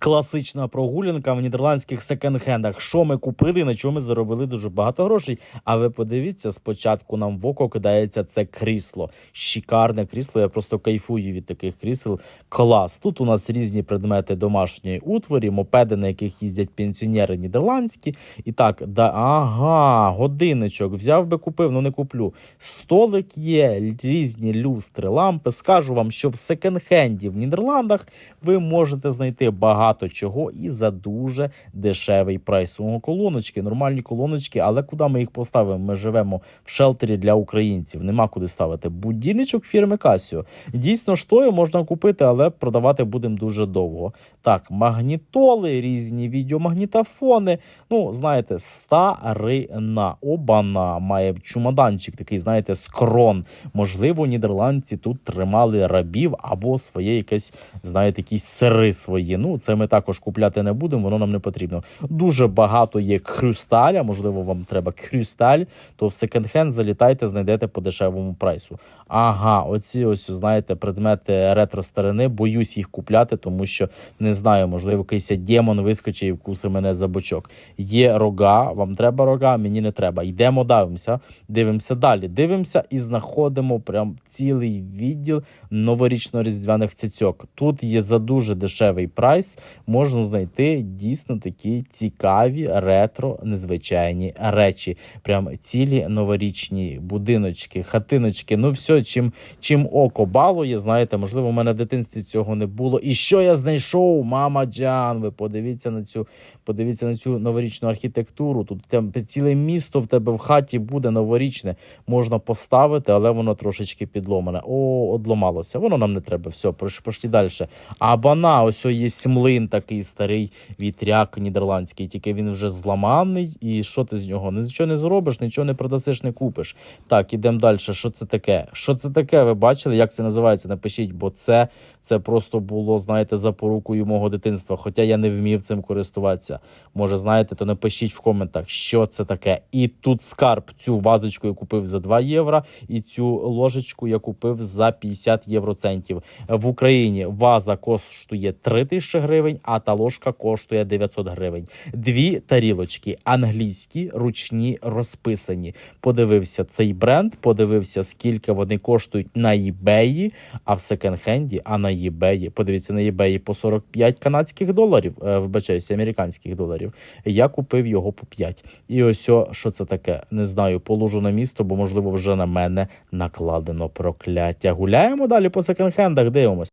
класична прогулянка в нідерландських секонд-хендах. Що ми купили, на чому ми заробили дуже багато грошей. А ви подивіться, спочатку нам в око кидається це крісло. Шикарне крісло. Я просто кайфую від таких крісел. Клас. Тут у нас різні предмети домашньої утворі, мопеди, на яких їздять пенсіонери нідерландські. І так, да, ага, годинничок. Взяв би купив, ну не куплю. Столик є, різні люстри, лампи. Скажу вам, що в секонд-хенді в Нідерландах ви можете знайти багато чого і за дуже дешевий прайс. У колоночки, нормальні колоночки, але куди ми їх поставимо? Ми живемо в шелтері для українців. Нема куди ставити. Будильничок фірми Casio. Дійсно, штою можна купити, але продавати будемо дуже довго. Так, магнітоли, різні відеомагнітофони. Ну, знаєте, старина, обана, має чумаданчик такий, знаєте, скрон. Можливо, нідерландці тут тримали рабів або своє якесь, знаєте, якісь сири свої. Ну, це ми також купляти не будемо, воно нам не потрібно. Дуже багато є хрюсталя, можливо, вам треба хрюсталь, то в секонд-хенд залітайте, знайдете по дешевому прайсу. Ага, оці ось, знаєте, предмети ретро старини, боюсь їх купляти, тому що не знаю, можливо, якийсь демон вискочить і вкусить мене за бочок. Є рога, вам треба рога, мені не треба. Йдемо, дивимося, дивимося далі. Дивимося і знаходимо прям цілий відділ новорічно-різдвяних цицьок. Тут є за дуже дешевий прайс. Можна знайти дійсно такі цікаві ретро незвичайні речі. Прям цілі новорічні будиночки, хатиночки. Ну все, чим, чим око балує, знаєте, можливо, у мене в дитинстві цього не було. І що я знайшов? Мама Джан, ви подивіться на цю, подивіться на цю новорічну архітектуру. Тут там ціле місто в тебе в хаті буде новорічне. Можна поставити, але воно трошечки підломане. О, одламалося. Воно нам не треба. Все, пош- пошли далі. А бана, ось є млин такий старий вітряк нідерландський, тільки він вже зламаний. І що ти з нього? Нічого не зробиш, нічого не продасиш, не купиш. Так, ідемо далі. Що це таке? Що це таке? Ви бачили, як це називається? Напишіть, бо це, це просто було, знаєте, запорукою мого дитинства. Хоча я не вмів цим користуватися. Може, знаєте, то напишіть в коментах, що це таке. І тут скарб. Цю вазочку я купив за 2 євро, і цю ложечку я купив за 50 євроцентів. В Україні ваза коштує 3 тисячі гривень, а та ложка коштує 900 гривень. Дві тарілочки англійські, ручні, розписані. Подивився цей бренд, подивився, скільки вони коштують на eBay, а в секонд-хенді, а на eBay, подивіться на eBay по 45 канадських доларів, е, вибачаюся, американських доларів. Я купив його по 5. І ось о, що це таке? Не знаю, положу на місто, бо можливо вже на мене накладено прокляття. Гуляємо далі по секонд-хендах, дивимося.